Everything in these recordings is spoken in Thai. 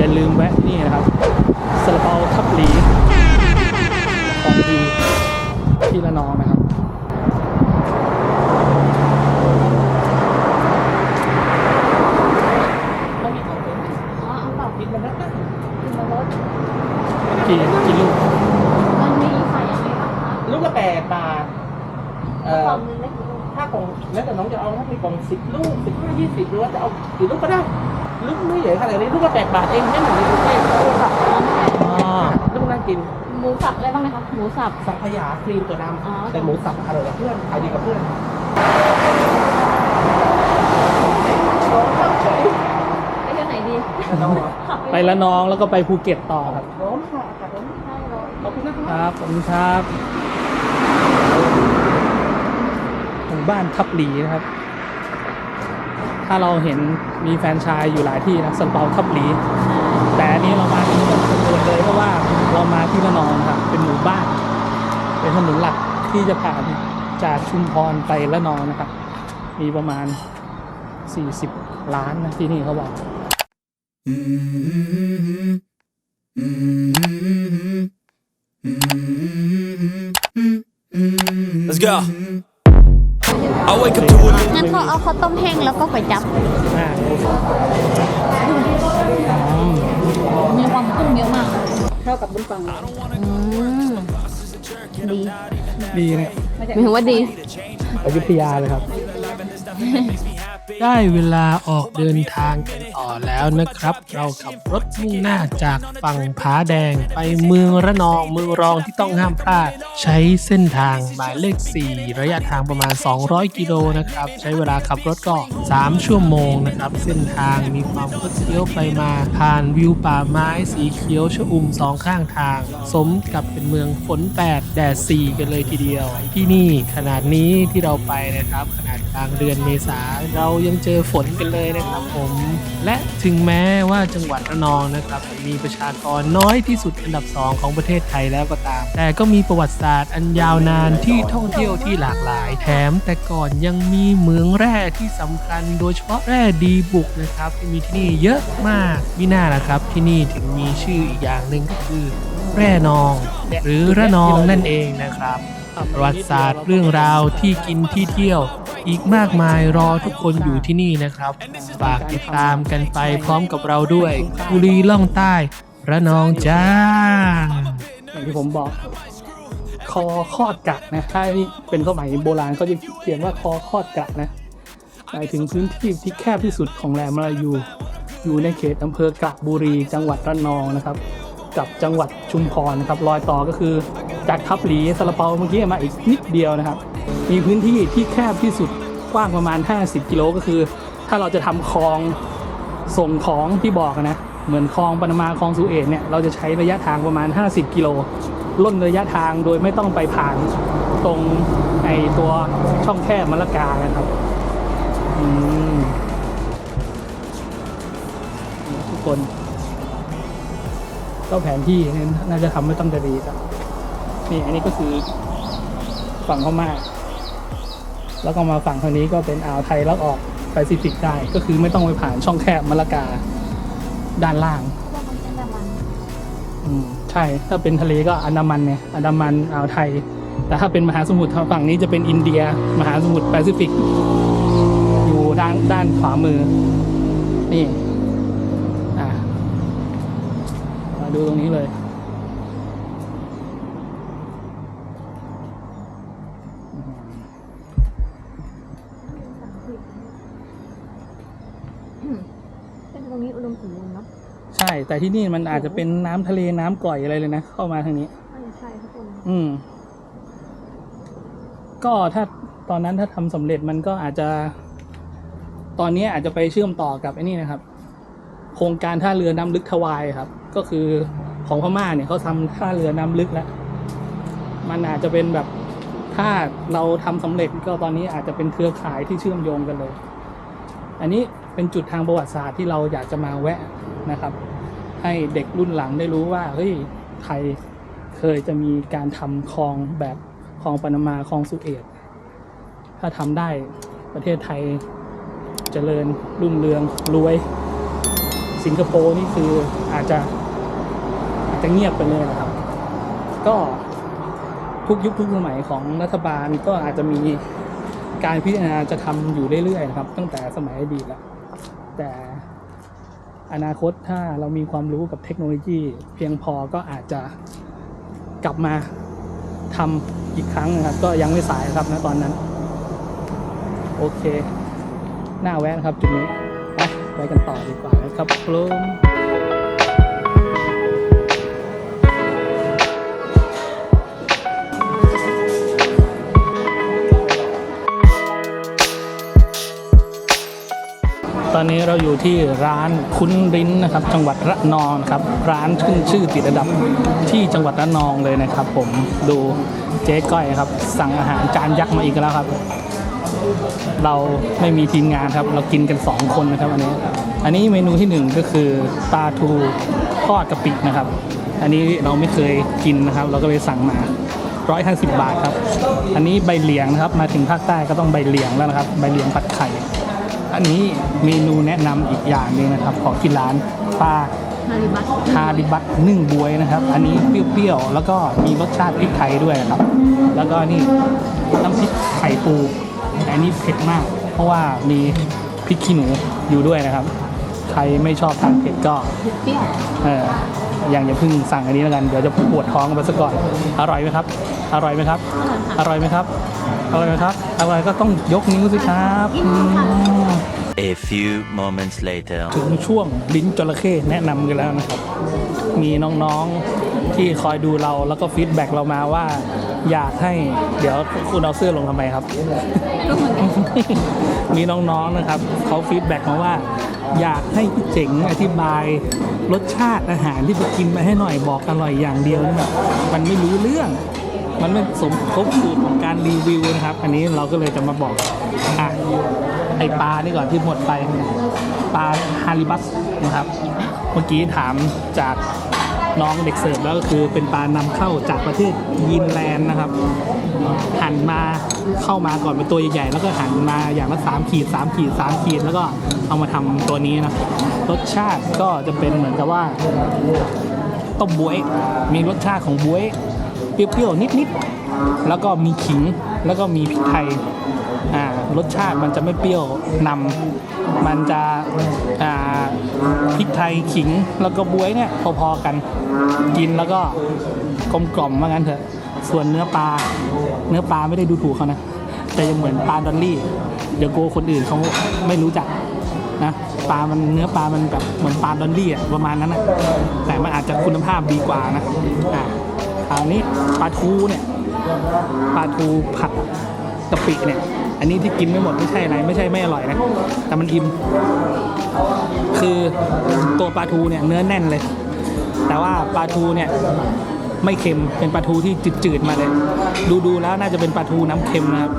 อย่าลืมแวะนี่นะครับซาลาเปาทับหลีของดีที่ละนองนะครับไม่มีของผมอ๋อเอาเป๋ากินมันนักนะกินมารถกี่กี่ลูกมันมีใส่ยังไงบ้างคะลูกละแปดบาทเอ่กล่อองนึงได้กี่ลูกถ้ากล่องแล้วแต่น้องจะเอาถ้ามีกล่องสิบลูกสิบห้ายี่สิบหรือว่าจะเอากี่ลูกก็ได้ ลูกไม่ใหญ่ขนาดนี้ลูกละแปดบาทเองไม่เหมือนในกรุงเทพลูกละอ๋อลูกน่ากินหมูสับอะไรบ้างนะคะหมูสับสังขยาครีมตัวดอ๋อำแต่หมูสับอร่อยกับเพื่อนขายดีกับเพื่อนไปเที่ยวไหนดีน้องเหรอไปละนองแล้วก็ไปภูเก็ตต่อครับร้อนค่ะอากาศร้อนใช่รถขอบคุณนะคครับรับผมครับหมู่บ้านทับหลีนะครับ ถ้าเราเห็นมีแฟนชายอยู่หลายที่นะซาลาเปาทับหลีแต่อันนี้เรามาที่แบบชนบทเลยเพราะว่าเรามาที่ระนองครับเป็นหมู่บ้าน เป็นถนนหลักที่จะผ่านจากชุมพรไประนองนะครับ มีประมาณ 40 ล้านนะที่นี่เขาบอก Let's go. I wake up to a new งั้นเขาเอาข้าวต้มแห้งแล้วก็ก๋วยจั๊บอ่าอ๋อมีความกุ้งเยอะมากเท่ากับบุญฟังอืมดีดีเนี่ยหมายถึงว่าดี อยุธยาเลยครับ ได้เวลาออกเดินทางกัน ต่อแล้วนะครับ เราขับรถมุ่งหน้าจากฝั่งผาแดงไปเมืองระนองเมืองรองที่ต้องห้ามพลาด ใช้เส้นทางหมายเลข 4 ระยะทางประมาณ 200 กิโลนะครับ ใช้เวลาขับรถก็ 3 ชั่วโมงนะครับ เส้นทางมีความคดเคี้ยวไปมาผ่านวิวป่าไม้สีเขียวชอุ่มสองข้างทาง สมกับเป็นเมืองฝน8แดด4กันเลยทีเดียว ที่นี่ขนาดนี้ที่เราไปนะครับ ขนาดกลางเดือนเมษาเรายังเจอฝนกันเลยนะครับผมและถึงแม้ว่าจังหวัดระนองนะครับมีประชากรน้อยที่สุดอันดับ 2 ของประเทศไทยแล้วก็ตาม แต่ก็มีประวัติศาสตร์อันยาวนานที่ท่องเที่ยวที่หลากหลาย แถมแต่ก่อนยังมีเหมืองแร่ที่สำคัญ โดยเฉพาะแร่ดีบุกนะครับที่มีที่นี่เยอะมากมิน่าละครับที่นี่ถึงมีชื่ออีกอย่างหนึ่งก็คือแร่นอง หรือระนองนั่นเองนะครับประวัติศาสตร์เรื่องราวที่กินที่เที่ยว อีกมากมายรอทุกคนอยู่ที่นี่นะครับ ฝากติดตามกันไปพร้อมกับเราด้วยบุรีล่องใต้ระนองจ้าอย่างที่ผมบอก คอคอดกะนะถ้านี่เป็นสมัยโบราณเขาจะเขียนว่าคอคอดกะนะหมายถึงพื้นที่ที่แคบที่สุดของแหลมมาลายู อยู่ในเขตอำเภอกระบุรี จังหวัดระนองนะครับ กับจังหวัดชุมพรนะครับรอยต่อก็คือจากทับหลีซาลาเปาเมื่อกี้มาอีกนิดเดียวนะครับ มีพื้นที่ที่แคบที่สุดกว้างประมาณ 50 กิโลก็คือ ถ้าเราจะทำคลองส่งของที่บอกนะ เหมือนคลองปานามาคลองสุเอตเนี่ยเราจะใช้ระยะทางประมาณ 50 กิโลล่นระยะทางโดยไม่ต้องไปผ่านตรงไอตัวช่องแคบมะละกานะครับทุกคนก็แผนที่เนี่ยน่าจะทำไม่ต้องจะดีครับนี่อันนี้ก็คือ ฝั่งพม่าแล้วก็มาฝั่งทางนี้ก็เป็นอ่าวไทยแล้วออกแปซิฟิกได้ ก็คือไม่ต้องไปผ่านช่องแคบมะละกาด้านล่างว่ามันเป็นแบบมันอืมใช่ ถ้าเป็นทะเลก็อันดามันเนี่ยอันดามันอ่าวไทย แต่ถ้าเป็นมหาสมุทรทางฝั่งนี้จะเป็นอินเดีย มหาสมุทรแปซิฟิก อยู่ด้านด้านขวามือ นี่ อะมาดูตรงนี้เลย เป็นตรงนี้อุดมสมบูรณ์เนาะ ใช่แต่ที่นี่มันอาจจะเป็นน้ำทะเลน้ำกร่อยอะไรเลยนะ เข้ามาทางนี้ ใช่ใช่ทุกคนอืม ก็ถ้าตอนนั้นถ้าทำสำเร็จมันก็อาจจะ ตอนนี้อาจจะไปเชื่อมต่อกับไอ้นี่นะครับ โครงการท่าเรือน้ำลึกทวายครับ ก็คือของพม่าเนี่ยเขาทำท่าเรือน้ำลึกแล้ว มันอาจจะเป็นแบบถ้าเราทำสำเร็จก็ตอนนี้อาจจะเป็นเครือข่ายที่เชื่อมโยงกันเลย อันนี้เป็นจุดทางประวัติศาสตร์ที่เราอยากจะมาแวะนะครับ ให้เด็กรุ่นหลังได้รู้ว่าเฮ้ยไทยเคยจะมีการทำคลองแบบคลองปานามาคลองสุเอตถ้าทำได้ประเทศไทยเจริญรุ่งเรืองรวย สิงคโปร์นี่คืออาจจะอาจจะเงียบไปเลยนะครับ ก็ทุกยุคทุกสมัยของรัฐบาลก็อาจจะมีการพิจารณาจะทำอยู่เรื่อยๆนะครับ ตั้งแต่สมัยอดีตแล้วแต่ อนาคตถ้าเรามีความรู้กับเทคโนโลยี เพียงพอก็อาจจะกลับมาทำอีกครั้งนะครับ ก็ยังไม่สายครับนะตอนนั้น โอเค หน้าแวะนะครับจุดนี้ไปไปกันต่อดีกว่านะครับผม ตอนนี้เราอยู่ที่ร้านคุ้นริ้นนะครับ จังหวัดระนองครับ ร้านขึ้นชื่อติดอันดับที่จังหวัดระนองเลยนะครับ ผมดูเจ๊ก้อยครับ สั่งอาหารจานยักษ์มาอีกแล้วครับ เราไม่มีทีมงานครับ เรากินกัน 2 คนนะครับอันนี้ อันนี้เมนูที่หนึ่งก็คือปลาทูทอดกะปินะครับ อันนี้เราไม่เคยกินนะครับ เราก็เลยสั่งมา150บาทครับ อันนี้ใบเหลียงนะครับ มาถึงภาคใต้ก็ต้องใบเหลียงแล้วนะครับ ใบเหลียงผัดไข่ อันนี้เมนูแนะนำอีกอย่างหนึงนะครับ ของที่ร้านปลาฮาริบัตฮาริบัตนึ่งบวยนะครับ อันนี้เปรี้ยวๆ แล้วก็มีรสชาติพริกไทยด้วยนะครับ แล้วก็นี่น้ำพริกไข่ปูแต่อันนี้เผ็ดมาก เพราะว่ามีพริกขี้หนูอยู่ด้วยนะครับ ใครไม่ชอบทานเผ็ดก็ เปรี้ยวเอออย่างอย่าเพิ่งสั่งอันนี้แล้วกัน เดี๋ยวจะปวดท้องกันไปซะก่อน อร่อยไหมครับ อร่อยไหมครับ อร่อยไหมครับ อร่อยไหมครับอร่อยก็ต้องยกนิ้วสิครับอืม A few moments later. ถึงช่วงลิ้นจระเข้แนะนำกันแล้วนะครับ มีน้องๆที่คอยดูเราแล้วก็ฟีดแบ็กเรามาว่า อยากให้เดี๋ยวคุณเอาเสื้อลงทำไมครับก็เหมือนกันมีน้องๆนะครับเขาฟีดแบ็กมาว่า อยากให้พี่เจ๋งอธิบายรสชาติอาหารที่ไปกินมาให้หน่อยบอกอร่อยอย่างเดียวนี่แบบมันไม่รู้เรื่อง มันไม่สมครบสูตรของการรีวิวนะครับ อันนี้เราก็เลยจะมาบอกอะไอปลานี่ก่อนที่หมดไป ปลาฮาริบัสนะครับ เมื่อกี้ถามจากน้องเด็กเสิร์ฟแล้วก็คือเป็นปลานำเข้าจากประเทศยีนแลนด์นะครับ หั่นมาเข้ามาก่อนเป็นตัวใหญ่ๆแล้วก็หั่นมาอย่างละสามขีดสามขีดสามขีด แล้วก็เอามาทำตัวนี้นะรสชาติก็จะเป็นเหมือนกับว่าต้มบวยมีรสชาติของบวย เปรี้ยวๆ นิดๆ แล้วก็มีขิง แล้วก็มีพริกไทย อ่า รสชาติมันจะไม่เปรี้ยวนำ มันจะ อ่า พริกไทย ขิง แล้วก็บวยเนี่ยพอๆกัน กินแล้วก็กลมกล่อมว่างั้นเถอะ ส่วนเนื้อปลา เนื้อปลาไม่ได้ดูถูกเขานะ แต่ยังเหมือนปลาดอลลี่ เดี๋ยวโกวคนอื่นเขาไม่รู้จักนะปลา มันเนื้อปลา มันแบบเหมือนปลาดอลลี่อะประมาณนั้นนะแต่มันอาจจะคุณภาพดีกว่านะอะ คราวนี้ปลาทูเนี่ยปลาทูผัดกะปิเนี่ย อันนี้ที่กินไม่หมดไม่ใช่อะไรไม่ใช่ไม่อร่อยนะ แต่มันอิ่มคือตัวปลาทูเนี่ยเนื้อแน่นเลย แต่ว่าปลาทูเนี่ยไม่เค็มเป็นปลาทูที่จืดๆมาเลย ดูดูๆแล้วน่าจะเป็นปลาทูน้ำเค็มนะครับ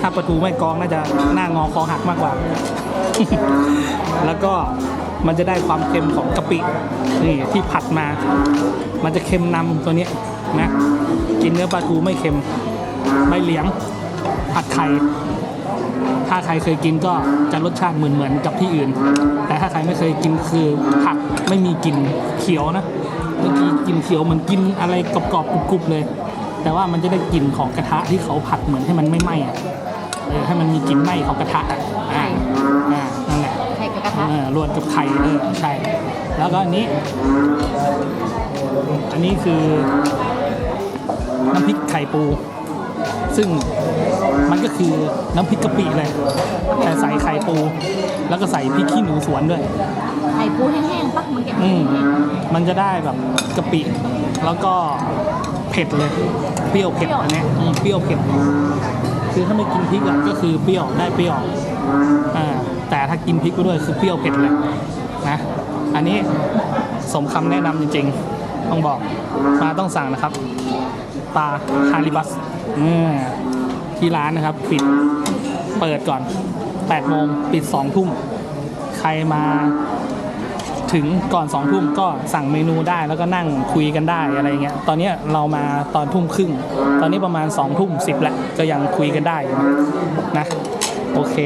ถ้าปลาทูไม่กรองน่าจะหน้างอคอหักมากกว่า แล้วก็ มันจะได้ความเค็มของกะปินี่ที่ผัดมา มันจะเค็มนำตัวนี้นะกินเนื้อปลาทูไม่เค็มใบเหลียงผัดไข่ถ้าใครเคยกินก็จะรสชาติเหมือนเหมือนกับที่อื่น แต่ถ้าใครไม่เคยกินคือผักไม่มีกลิ่นเขียวนะเมื่อกี้กลิ่นเขียวเหมือนกินอะไรกรอบๆกรุบๆเลย แต่ว่ามันจะได้กลิ่นของกระทะที่เขาผัดเหมือนให้มันไม่ไหม้อะเออให้มันมีกลิ่นไหม้ของกระทะ เออรวนกับไข่เออใช่ แล้วก็อันนี้ อันนี้คือน้ำพริกไข่ปู ซึ่งมันก็คือน้ำพริกกะปิเลย แต่ใส่ไข่ปู แล้วก็ใส่พริกขี้หนูสวนด้วย ไข่ปูแห้งๆปะมันแกะอืมมันจะได้แบบกะปิ แล้วก็เผ็ดเลย เปรี้ยวเผ็ดอันเนี้ยอืมเปรี้ยวเผ็ด คือถ้าไม่กินพริกอะก็คือเปรี้ยวได้เปรี้ยว อ่า แต่ถ้ากินพริกไปด้วยคือเปรี้ยวเผ็ดเลยนะอันนี้สมคำแนะนำจริงๆ ต้องบอกมาต้องสั่งนะครับปลาฮาริบัสที่ร้านนะครับปิดเปิดก่อน8โมงปิด2ทุ่มใครมา ถึงก่อน2องทุ่มก็สั่งเมนูได้แล้วก็นั่งคุยกันได้อะไรเงี้ยตอนนี้เรามาตอนทุ่มครึ่ง ตอนนี้ประมาณ2องทุ่มสิบแล้วก็ยังคุยกันได้นะโอเค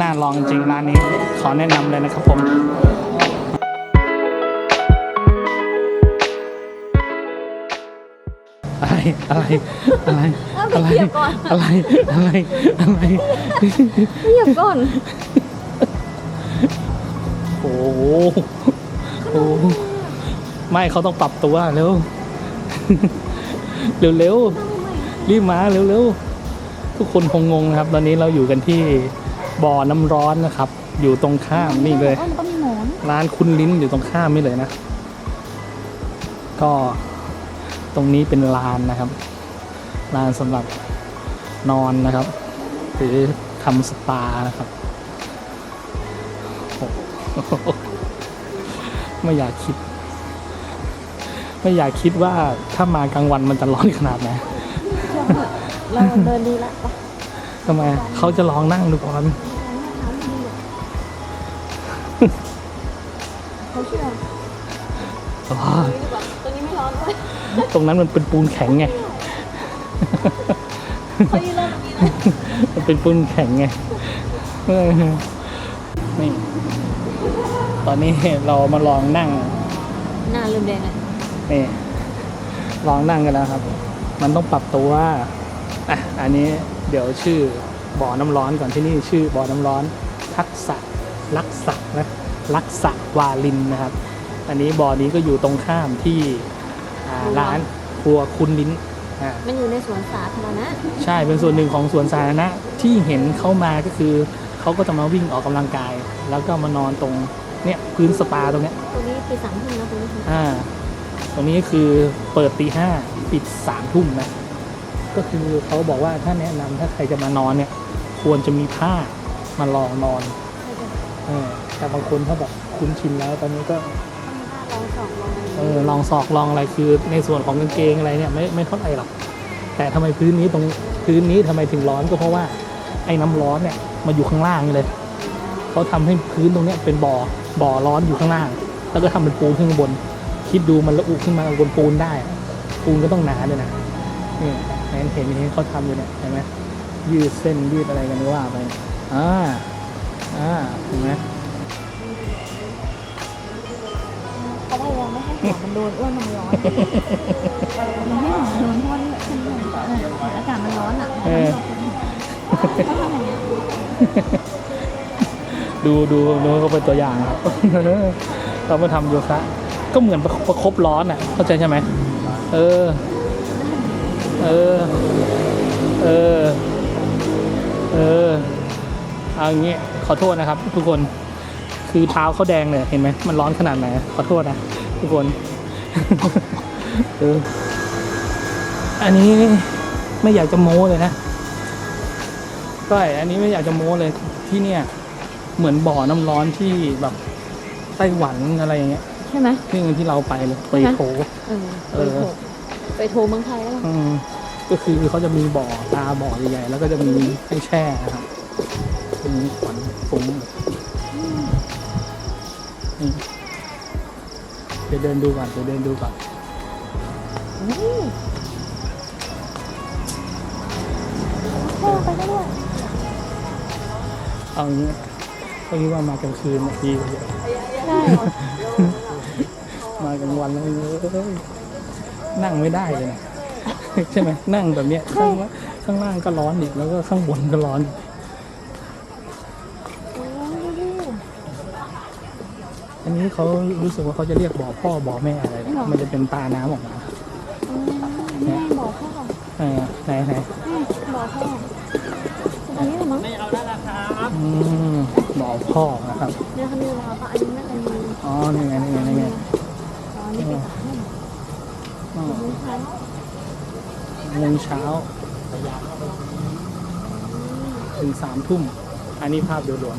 น่าลองจริงร้านนี้ ขอแนะนำเลยนะครับผมอะไรอะไรอะไรอะไรอะไรอะไรอะไรเงียบก่อนโอ้ อ้ไม่เขาต้องปรับตัวเร็วเร็วเร็วๆรีบมาเร็วเร็วๆทุกคนคงงงนะครับ ตอนนี้เราอยู่กันที่บ่อน้ำร้อนนะครับ อยู่ตรงข้ามนี่เลยร้านคุณลิ้นอยู่ตรงข้ามนี่เลยนะ ก็ตรงนี้เป็นลานนะครับลานสำหรับนอนนะครับ หรือทำสปานะครับโอ้โห ไม่อยากคิด ไม่อยากคิดว่าถ้ามากลางวันมันจะร้อนขนาดไหนเราเดินดีละไปทำไมเขาจะลองนั่งดูก่อนเขาเชื่ออ๋อตัวนี้ไม่ร้อนเลยตรงนั้นมันเป็นปูนแข็งไงเขายืนเล่นตรงนี้เลยมันเป็นปูนแข็งไงเออนี่ ตอนนี้เรามาลองนั่ง หน้าลืมแดงเลยนี่ลองนั่งกันแล้วครับ มันต้องปรับตัวว่าอะอันนี้เดี๋ยวชื่อบ่อน้ำร้อนก่อนที่นี่ชื่อบ่อน้ำร้อน ทักษะลักษะนะลักษะวาลินนะครับ อันนี้บ่อนี้ก็อยู่ตรงข้ามที่อ่าร้านครัวคุณลิ้นอ่า มันอยู่ในสวนสาธารณะใช่เป็นส่วนหนึ่งของสวนสาธารณะที่เห็นเข้ามาก็คือเขาก็จะมาวิ่งออกกำลังกาย แล้วก็มานอนตรง เนี่ยพื้นสปาตรงเนี้ยตัวนี้ปีสามทุ่มนะคุณผู้ชมอ่า ตรงนี้คือเปิดตีห้าปิดสามทุ่มนะ ก็คือเขาบอกว่าถ้าแนะนำถ้าใครจะมานอนเนี่ย ควรจะมีผ้ามารองนอนเออแต่บางคนถ้าแบบคุ้นชินแล้ว ตอนนี้ก็ลองสองลองเออลองศอกลองอะไรคือในส่วนของกางเกงอะไรเนี่ยไม่ไม่เท่าไหร่หรอก แต่ทำไมพื้นนี้ตรงพื้นนี้ทำไมถึงร้อนก็เพราะว่าไอ้น้ำร้อนเนี่ยมาอยู่ข้างล่างนี่เลย เขาทำให้พื้นตรงเนี้ยเป็นบ่อบ่อร้อนอยู่ข้างล่าง แล้วก็ทำเป็นปูนขึ้นข้างบน คิดดูมันระอุขึ้นมาบนปูนได้อะปูนก็ต้องหนาด้วยนะนี่เห็นเห็นเห็นเขาทำอยู่เนี่ยเห็นไหมยืดเส้นยืดอะไรกันว่าไปอ่าอ่าเห็นไหมเขาพยายามไม่ให้หัวมันโดนอ้วนมันร้อนมันไม่หัวโดนเพราะว่านี่ฉันเหนื่อยอากาศมันร้อนอะเออเขาทำอย่างเงี้ย ดูดูดูเขาเป็นตัวอย่างครับเรามาทำโยคะก็เหมือนประประคบร้อนอะเข้าใจใช่ไหมเออ เออ เออ เออเอาอย่างเงี้ยขอโทษนะครับ ทุกคนคือเท้าเขาแดงเลยเห็นไหมมันร้อนขนาดไหนขอโทษนะทุกคนเอออันนี้ไม่อยากจะโม้เลยนะก็อันนี้ไม่อยากจะโม้เลยที่เนี่ย เหมือนบ่อน้ำร้อนที่แบบไต้หวันอะไรอย่างเงี้ยใช่ไหมที่ที่เราไปเลยไปโถเออไปโทรไปโทรเมืองไทยแล้วอืมก็คือเขาจะมีบ่อตาบ่อใหญ่ๆแล้วก็จะมีให้แช่นะครับมีขวัญฟุ้งนี่เดี๋ยวเดินดูก่อนเดี๋ยวเดินดูก่อนพ่อไปก็ด้วยเอาอย่างเงี้ยเขาคิดว่ามากลางคืนน่ะดีกว่าเยอะได้เหรอมากลางวันแล้วเอ้ยนั่งไม่ได้เลยนะใช่ไหมนั่งแบบเนี้ยข้างล่างข้างล่างก็ร้อนอีกแล้วก็ข้างบนก็ร้อนอีกอันนี้เขารู้สึกว่าเขาจะเรียกบ่อพ่อบ่อแม่อะไรนะมันจะเป็นตาน้ำออกมาแม่บอกพ่อเออไหนไหนแม่บอกพ่อ ตรงนี้เหรอมั้งอืมบ่อพ่อนะครับ เนี่ยเขามีเวลาปะอันนี้น่าจะมีอ๋อ นี่ไง นี่ไง นี่ไงอ๋อนี่เป็นสามอ๋อโมงเช้าโมงเช้าถึงสามทุ่ม อันนี้ภาพเดียวด่วน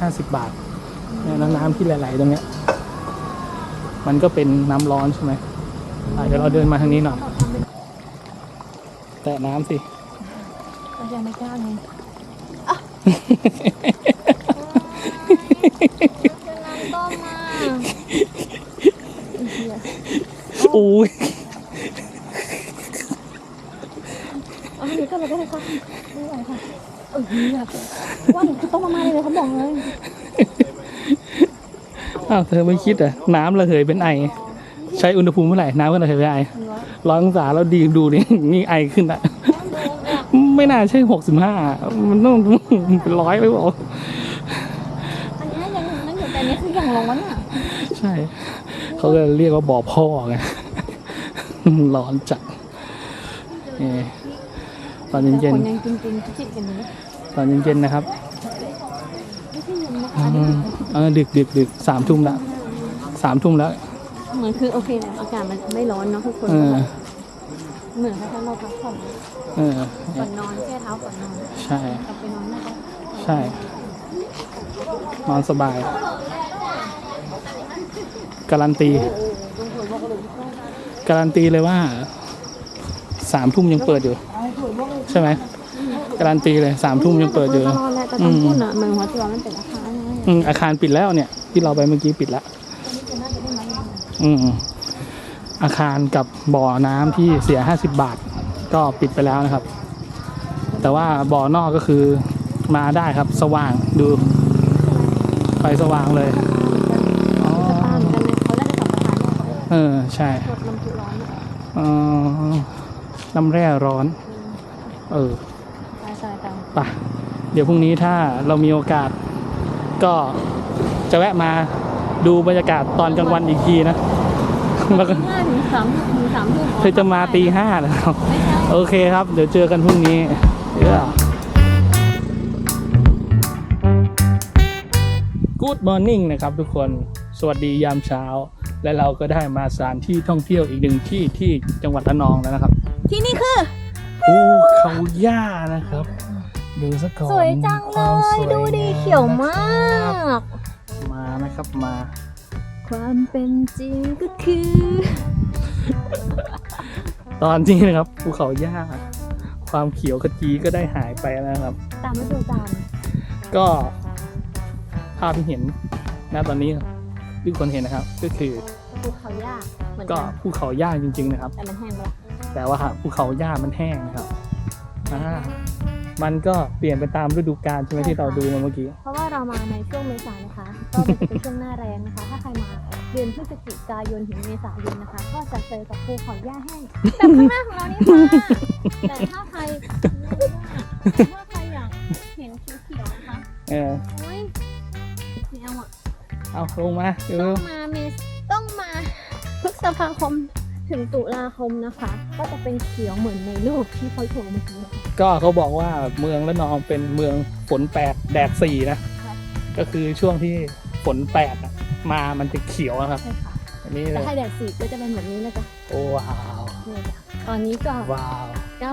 ห้าสิบบาทเนี่ยน้ำน้ำที่ไหลๆตรงเนี้ย มันก็เป็นน้ำร้อนใช่ไหมอะเดี๋ยวเราเดินมาทางนี้หน่อย แตะน้ำสิก็ยังไม่กล้าไงต้มมาโอ้ยเอาให้ดีก็เลยก็ได้ค่ะไม่ไหวค่ะเออแบบว่าหนูต้องมามาเลยเขาบอกเลยอ้าวเธอไม่คิดเหรอะน้ำระเหยเป็นไอไม่ใช้อุณหภูมิเท่าไหร่น้ำก็น่าจะได้ ร้อยองศาแล้วดีดูนี่นี่ไอขึ้นอะไม่น่าใช่หกสิบห้ามันต้องเป็นร้อยหรือเปล่าอันนี้ยังนั่นอยู่แต่อันนี้คืออย่างร้อนอะใช่ เขาก็เรียกว่าบ่อพ่อไงร้อนจัดเอ่อตอนแต่เย็นคนยังจริงๆจิตกันนี้ๆตอนเย็นๆนะครับไม่ใช่เย็นนะอือันนี้มเออดึกดึกดึกสามทุ่มละสามทุ่มแล้ว เหมือนคือโอเคแหละอากาศมันไม่ร้อนเนาะทุกคน เออ เหมือนถ้าเราพักผ่อนเออ ก่อนนอนแค่เท้าก่อนนอนใช่ กลับไปนอนได้ใช่ นอนสบาย การันตี การันตีเลยว่า สามทุ่มยังเปิดอยู่ ใช่ไหม การันตีเลยสามทุ่มยังเปิดอยู่นอนแล้วแต่ตอนพูดอะเหมือนหัวตัวมันเป็นอาคารไง อืมอาคารปิดแล้วเนี่ย ที่เราไปเมื่อกี้ปิดแล้ว อืมอาคารกับบ่อน้ำที่เสียห้าสิบบาท ก็ปิดไปแล้วนะครับ แต่ว่าบ่อนอกก็คือมาได้ครับ สว่างดูไฟสว่างเลยอ๋อป้าเหมือนกันเลยเขาได้สัมปทานเนี่ยเออใช่กดลำพุร้อนเนี่ยเออน้ำแร่ร้อน เออใช่ใช่ตามไปะเดี๋ยวพรุ่งนี้ถ้าเรามีโอกาส ก็จะแวะมา ดูบรรยากาศตอนกลางวันอีกทีนะแล้วก็ห้าถึงสามถึงสามทุ่มเธอจะมาตีห้านะครับไม่ใช่โอเคครับ เดี๋ยวเจอกันพรุ่งนี้เย้ Good morning นะครับทุกคนสวัสดียามเช้า และเราก็ได้มาสถานที่ท่องเที่ยวอีกหนึ่งที่ที่จังหวัดระนองแล้วนะครับที่นี่คือ ภูเขาย่านะครับ ดูซะก่อนสวยจังคเลวามสยวยดูดีงเขียวมากมา นะครับมา ความเป็นจริงก็คือ ตอนนี้นะครับภูเขาย่าความเขียวขจีก็ได้หายไปแล้วนะครับ ตามฤดูกาลก็ภาพที่เห็นณตอนนี้ที่ทุกคนเห็นนะครับ ก็คือภูเขาหญ้าเหมือนก็กันภูเขาย่าจริง ๆ นะครับ แต่มันแห้งไปละแต่ว่าภูเขาย่ามันแห้งนะครับอ่า มันก็เปลี่ยนไปตามฤดูกาลใช่ไหมที่เราดูมาเมื่อกี้ เพราะว่าเรามาในช่วงเมษานะคะ ก็มันจะเป็นช่วงหน้าแรงนะคะ ถ้าใครมาเดือนพฤศจิกายนถึงเมษายนนะคะ ก็จะเจอกับภูเขาหญ้าแห้งแบบข้างหน้าของเรานี่ค่ะแต่ถ้าใครถ้าใครอยากเห็นเขียวๆนะคะเออโอ้ยแนวอะเอาลงมาเร็ต้อวงมาเมษต้องมาพฤษภาคม ถึงตุลาคมนะคะ ก็จะเป็นเขียวเหมือนในรูปที่เขาโชว์เมื่อกี้นะคะก็เขาบอกว่าเมืองละนองเป็นเมืองฝนแปดแดดสี่นะค่ะก็คือช่วงที่ฝนแปดอะมามันจะเขียวนะครับ ใช่ค่ะอันนี้เลแต่ย ถ้าแดดสีก็จะเป็นแบบนี้นะจ๊ะโอ้ว้าว นี่จ้ะตอนนี้ก็ว้าว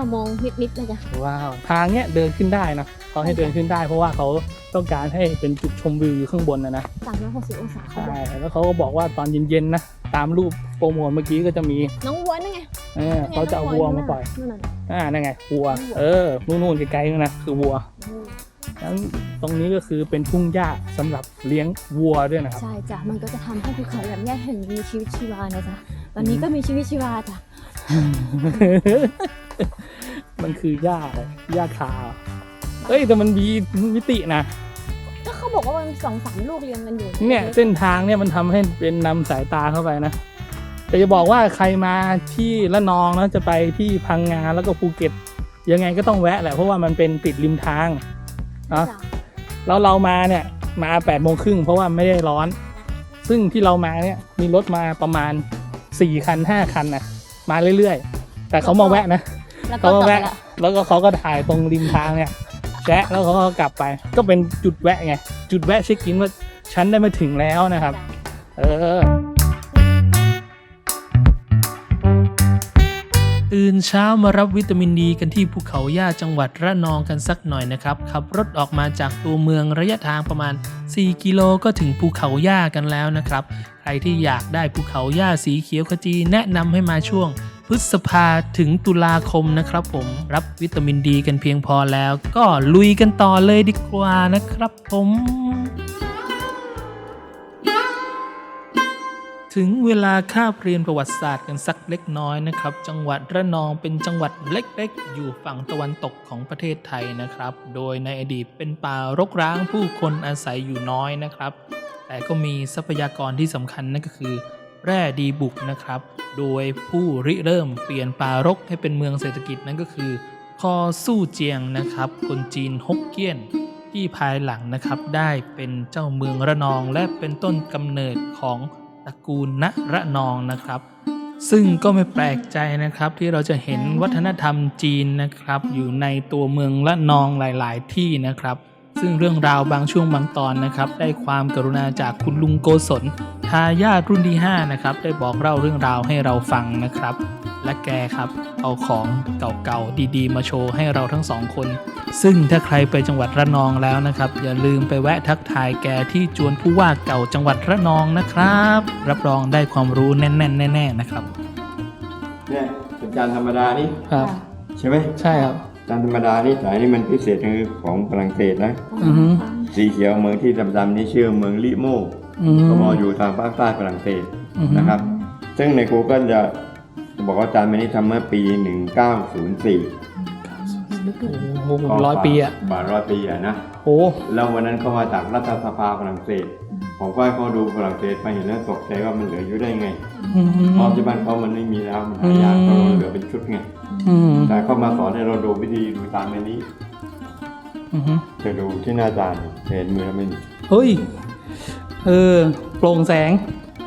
9โมงนิดๆนะจ๊ะ ว้าว ทางเนี้ยเดินขึ้นได้นะเขาให้เดินขึ้นได้ เพราะว่าเขาต้องการให้เป็นจุดชมวิวอยู่ข้างบนนะนะ360 องศาเขาบใช่อกแล้วเขาก็บอกว่าตอนเย็นๆนะ ตามรูปโปรโมทเมื่อกี้ก็จะมี น้องวัวนั่นไงเออเขาจะเอาวัวมาปล่อย นั่นน่ะอ่านั่นไงวัว เออ นู่นๆไกลๆนู่นนะคือวัวอืมนั้นตรงนี้ก็คือเป็นทุ่งหญ้าสำหรับเลี้ยงวัวด้วยนะครับ ใช่จ้ะมันก็จะทำให้ภูเขาแบบแย่แห่งมีชีวิตชีวานะจ๊ะตอนนี้ก็มีชีวิตชีวาจ้ะมันคือหญ้าเลยหญ้าคาเอ้ยแต่มันมีมิตินะ ก็เขาบอกว่ามันสองสามลูกเรียงกันอยู่เนี่ยเส้นทางเนี่ยมันทำให้เป็นนำสายตาเข้าไปนะแต่จะบอกว่าใครมาที่ละนองแล้วจะไปที่พังงาแล้วก็ภูเก็ต ยังไงก็ต้องแวะแหละเพราะว่ามันเป็นติดริมทางเนาะ จ้ะแล้วเรามาเนี่ยมา8ปดโมงครึ่งเพราะว่าไม่ได้ร้อน ซึ่งที่เรามาเนี่ยมีรถมาประมาณ 4 คัน 5 คันนะมาเรื่อยๆ แต่เขามาแวะนะ แล้วก็เขากลัมาบไปแวะ ละแล้วก็เขาก็ถ่ายตรงริมทางเนี่ย แชะแล้วเขาก็กลับไป ก็เป็นจุดแวะไง จุดแวะเช็คอินว่าฉันได้มาถึงแล้วนะครับ เออตื่นเช้ามารับวิตามินดีกันที่ภูเขาย่าจังหวัดระนองกันสักหน่อยนะครับ ขับรถออกมาจากตัวเมืองระยะทางประมาณ 4 กิโลก็ถึงภูเขาย่ากันแล้วนะครับ ใครที่อยากได้ภูเขาย่าสีเขียวขจีแนะนำให้มาช่วง พฤษภาถึงตุลาคมนะครับผมรับวิตามินดีกันเพียงพอแล้ว ก็ลุยกันต่อเลยดีกว่านะครับผม ถึงเวลาคาบเรียนประวัติศาสตร์กันสักเล็กน้อยนะครับ จังหวัดระนองเป็นจังหวัดเล็กๆ อยู่ฝั่งตะวันตกของประเทศไทยนะครับ โดยในอดีตเป็นป่ารกร้างผู้คนอาศัยอยู่น้อยนะครับ แต่ก็มีทรัพยากรที่สำคัญนั่นก็คือ แร่ดีบุกนะครับ โดยผู้ริเริ่มเปลี่ยนป่ารกให้เป็นเมืองเศรษฐกิจนั่นก็คือ คอสู้เจียงนะครับ คนจีนฮกเกี้ยนที่ภายหลังนะครับได้เป็นเจ้าเมืองระนองและเป็นต้นกำเนิดของตระกูลณระนองนะครับ ซึ่งก็ไม่แปลกใจนะครับที่เราจะเห็นวัฒนธรรมจีนนะครับ อยู่ในตัวเมืองละนองหลาย ๆ ที่นะครับ ซึ่งเรื่องราวบางช่วงบางตอนนะครับ ได้ความกรุณาจากคุณลุงโกศลทายาทรุ่นที่5นะครับได้บอกเล่าเรื่องราวให้เราฟังนะครับ และแกครับ เอาของเก่าๆดีๆ มาโชว์ให้เราทั้งสองคน ซึ่งถ้าใครไปจังหวัดระนองแล้วนะครับ อย่าลืมไปแวะทักทายแกที่จวนผู้ว่าเก่าจังหวัดระนองนะครับ รับรองได้ความรู้แน่นๆแน่ๆนะครับเนี่ยเป็นจานธรรมดานี่ครับ ใช่ไหมใช่ครับ จานธรรมดานี่สายนี่มันพิเศษคือของฝรั่งเศสนะ อือฮึสีเขียวเมืองที่ดำๆนี่ชื่อเมืองลิโมอืมก็มองอยู่ทางภาคใต้ฝรั่งเศสอือฮึนะครับ ซึ่งใน Google จะจะบอกว่าจานนี้ทำเมื่อปี 1904โอ้โหร้อยปีอะบาทร้อยปีอะนะ โอ้แล้ววันนั้นเขามาจากรัฐสภาฝรั่งเศส ผมก็ให้เขาดูฝรั่งเศสไปเห็นแล้วตกใจว่ามันเหลืออยู่ได้ไงอืม เพราะที่บ้านเขามันไม่มีแล้วมันหายากอืมเพราะเราเหลือเป็นชุดไง อืมแต่เขามาสอนให้เราดูวิธีดูตามอันนี้ อือฮึจะดูที่หน้าจานเห็นมือแล้วไม่มีเฮ้ย เออ โปร่งแสง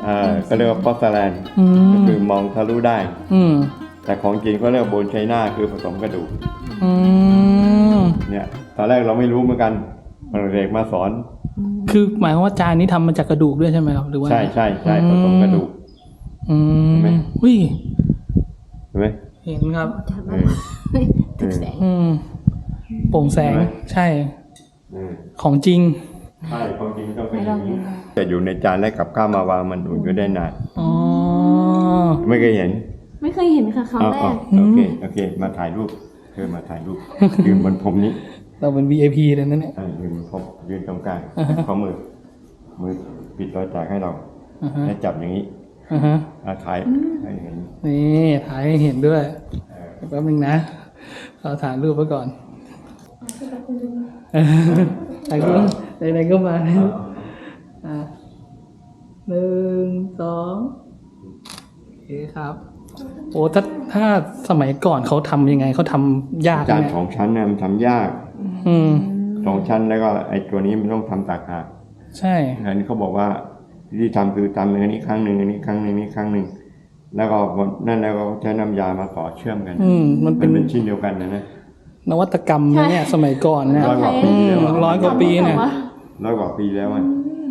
อ่าก็เรียกว่าพอสแลนอืมก็คือมองทะลุได้ อืมแต่ของจริงก็เรียกว่าโบนไชน่าคือผสมกระดูกอืมเนี่ยตอนแรกเราไม่รู้เหมือนกันเด็กมาสอน คือหมายความว่าจานนี้ทำมาจากกระดูกด้วยใช่ไหมครับหรือว่า ใช่ใช่ใช่ผสมกระดูก อืมเห็นไหม อุ้ยเห็นไหม เห็นครับเออเอออืมโปร่งแสงเห็นไหมใช่เออของจริง ใช่ของจริงต้องเป็นอย่างนี้แต่อยู่ในจานแล้วกับข้าวมาวางมันอุ่นอยู่ได้นานอ๋อ ไม่เคยเห็นไม่เคยเห็นค่ะครั้งอ๋อแรอ๋อกโอเคโอเค มาถ่ายรูปเธอมาถ่ายรูปยืนบนผมนี้เราเป็น VIP เลยนะเนี่ยอ่ายืนบนผมยืนตรงกลางอ่าฮะข้อมือมือปิดรอยจากให้เราอ่าฮะแล้วจับอย่างนี้ อ่าฮะอาถ่ายให้เห็นนี่ถ่ายให้เห็นด้วยแป๊บนึงนะเราถ่ายรูปไว้ก่อนถ่ายรูปไหนๆก็มาแล้วอะหนึ่งสองโอเคครับ โอ้ถ้าถ้าสมัยก่อนเขาทำยังไงเขาทำยากจานเนี่ยสองชั้นเนี่ยมันทำยากอืมสองชั้นแล้วก็ไอ้ตัวนี้มันต้องทำตากหากใช่อันนี้เขาบอกว่า ที่ทำคือทำอันนี้ครั้งหนึ่งอันนี้ครั้งหนึ่งอันนี้ครั้งหนึ่งแล้วก็นั่นแล้วก็ใช้น้ำยามาต่อเชื่อมกันอืมมันมัเป็นนเป็นชิ้นเดียวกันนะนะนวัตกรรมนะเนี่ย สมัยก่อนเนี่ยร้อยกว่าปีอืแล้วมอะร้อยกว่าปีเนี่ยร้อยกว่าปีแล้วอะ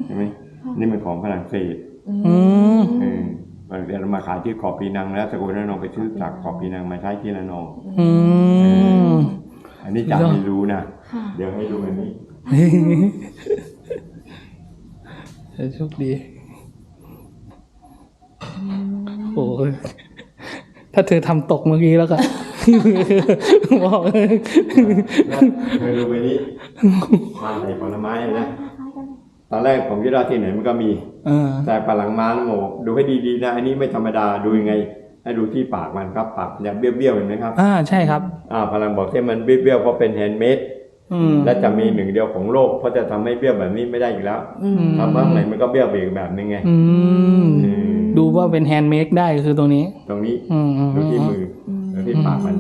ใช่ไหมนี่เป็นของฝรั่งเศสอืมเออฝรั่งเศสเอามาขายที่เกาะปีนังแล้วตะโกนระนองไปซื้อจากเกาะปีนังมาใช้ที่ระนองอืมอันนี้จากไม่รู้นะเดี๋ยวให้ดูอันนี้เดี๋ยว โชคดี โอ้ยถ้าเธอทำตกเมื่อกี้แล้วก็บอกเลยเคยดูไปนี้มาใส่ผลไม้นะ ตอนแรกผมคิดว่าที่ไหนมันก็มีเออแต่ปลังมาแล้วโมดูให้ดีๆนะ อันนี้ไม่ธรรมดาดูยังไง ให้ดูที่ปากมันครับ ปากมันจะเบี้ยวๆเห็นไหมครับ อ่าใช่ครับ อ่าพลังบอกที่มันเบี้ยวๆเพราะเป็นแฮนด์เมดอืม และจะมีหนึ่งเดียวของโลก เพราะจะทำให้เบี้ยวแบบนี้ไม่ได้อีกแล้วทำว่าไหนมันก็เบี้ยวไปอีกแบบนึงไงอืมอืมดูว่าเป็นแฮนด์เมดได้คือตรงนี้ ตรงนี้อืมอืมดูที่มือดูที่ปากมัน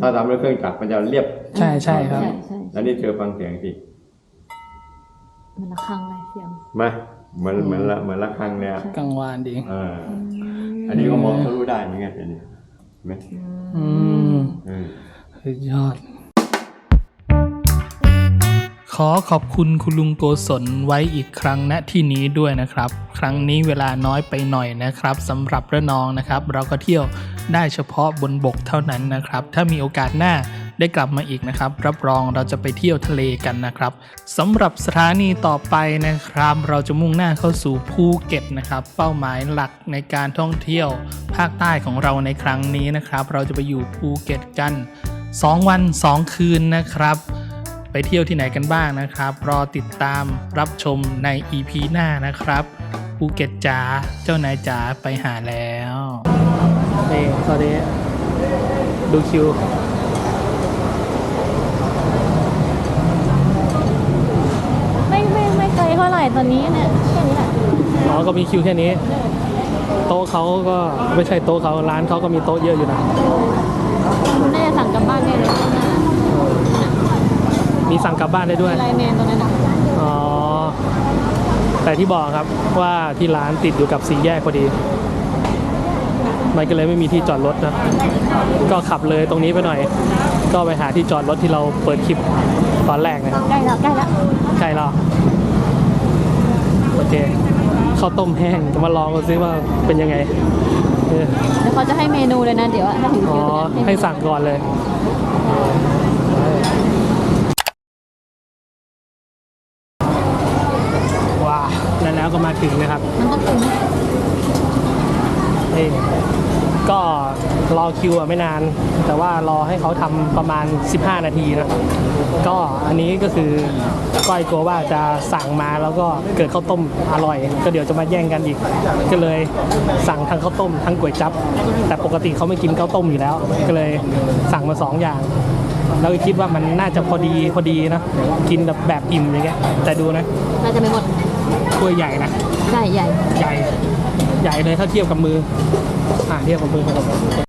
ถ้าทำด้วยเครื่องจักรมันจะเรียบ ใช่ใช่ครับใช่ใช่แล้วนี่เธอฟังเสียงสิมันละครังเลยเสียงมาเหมือนเหมือนละเหมือนละครังเนี่ยกังวานดีเอออันนี้ก็มองทะลุได้เหมือนกันเห็นไหมอืมเออสุดยอด ขอขอบคุณคุณลุงโกศลไว้อีกครั้งณที่นี้ด้วยนะครับ ครั้งนี้เวลาน้อยไปหน่อยนะครับสำหรับระนองนะครับ เราก็เที่ยวได้เฉพาะบนบกเท่านั้นนะครับ ถ้ามีโอกาสหน้าได้กลับมาอีกนะครับ รับรองเราจะไปเที่ยวทะเลกันนะครับสำหรับสถานีต่อไปนะครับ เราจะมุ่งหน้าเข้าสู่ภูเก็ตนะครับ เป้าหมายหลักในการท่องเที่ยว ภาคใต้ของเราในครั้งนี้นะครับ เราจะไปอยู่ภูเก็ตกัน 2 วัน 2 คืนนะครับ ไปเที่ยวที่ไหนกันบ้างนะครับ รอติดตามรับชมใน EP หน้านะครับภูเก็ตจ๋าเจ้านายจ๋าไปหาแล้วนี่ตอนนี้ดูคิว ไม่ไม่ไม่ไกลเท่าไหร่ตอนนี้เนี่ยแค่นี้แหละอ๋อก็มีคิวแค่นี้เโต๊ะเขาก็ไม่ใช่โต๊ะเขาร้านเขาก็มีโต๊ะเยอะอยู่นะน่าจะสั่งกลับบ้านได้เลย มีสั่งกลับบ้านได้ด้วย ไลน์แมนตรงนั้นอะอ๋อ แต่ที่บอกครับว่าที่ร้านติดอยู่กับสี่แยกพอดี มันก็เลยไม่มีที่จอดรถนะ ก็ขับเลยตรงนี้ไปหน่อย ก็ไปหาที่จอดรถที่เราเปิดคลิปตอนแรกนะใกล้แล้วใกล้แล้วใช่แล้วโอเคข้าวต้มแห้งจะมาลองกันซิว่าเป็นยังไงเออเดี๋ยวเขาจะให้เมนูเลยนะ เดี๋ยวถ้าถึงอ๋คิอวตรงนั้นให้สั่งก่อนเลยว้าวแล้วแล้ว ก็มาถึงนะครับ มันต้องปรุงนี่ก็รอคิวอะไม่นาน แต่ว่ารอให้เขาทำประมาณ 15 นาทีนะ ก็อันนี้ก็คือก้อยกลัวว่าจะสั่งมาแล้วก็เกิดข้าวต้มอร่อย ก็เดี๋ยวจะมาแย่งกันอีก ก็เลยสั่งทั้งข้าวต้มทั้งก๋วยจั๊บแต่ปกติเขาไม่กินข้าวต้มอยู่แล้ว ก็เลยสั่งมาสองอย่างแล้วก็คิดว่ามันน่าจะพอดีพอดีนะ กินแบบแบบอิ่มอย่างเงี้ยแต่ดูนะ น่าจะไม่หมด ถ้วยใหญ่นะใหญ่ใหญ่ ใหญ่ ใหญ่เลยถ้าเทียบกับมือ อ่าเทียบกับมือของผม